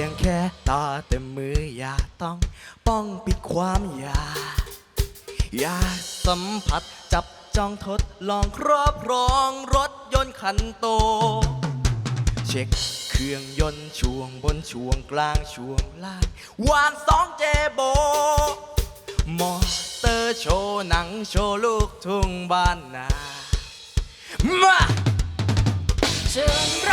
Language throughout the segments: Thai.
พียงแค่ตาแต่มืออย่าต้อง ป้องปิดความอยาอยาสัมผัสจับจ้องทดลองครอบรองรถยนต์ขันโต เช็คเครื่องยนต์ช่วงบนช่วงกลางช่วงล่างวางสองเจโบ มอเตอร์โชว์หนังโชว์ลูกทุ่งบ้านนา มา เชิญ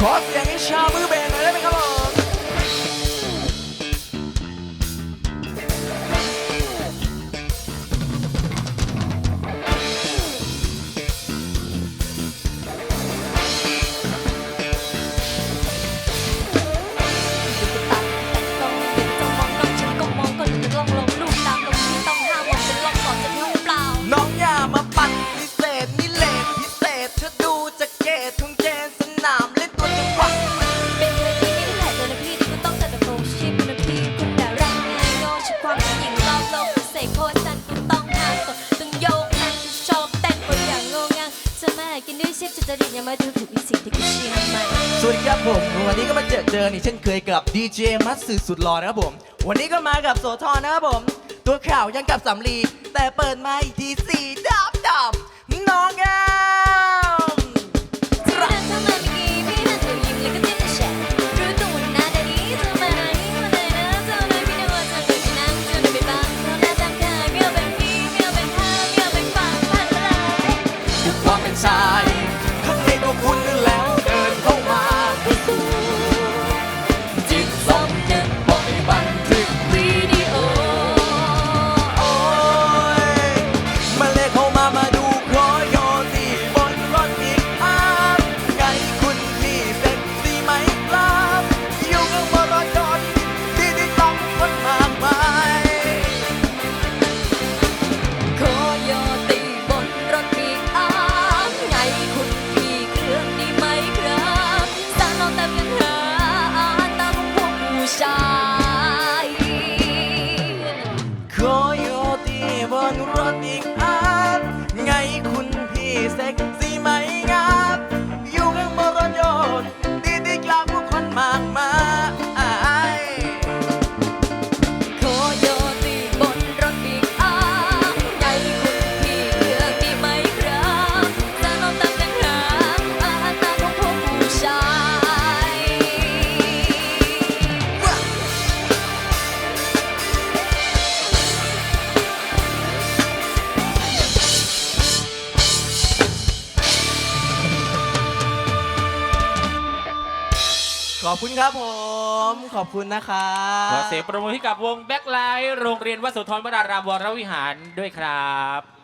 ขอเสียงให้ชามือเบ สีพจริยังไม่ดูถูกอีสิ่งที่กูเชียร์มสวัสดีครับผมวันนี้ก็มาเจอเจอนี่เช่นเคยกับดีเจมัสสืสุดหล่อนะครับผม วันนี้ก็มากับโสธรนะครับผม ตัวข่าวยังกับสำลีแต่เปิดมาอีกทีสีดำดำน้องแอ ชายอคโยตีบนรถอีกอันไงคุณพี่เซ็กซี่ ขอบคุณครับผม ขอบคุณนะครับขอเสียงประมือให้กับวงแบ็คไลท์โรงเรียนวัสุธรวรารามวรวิหารด้วยครับ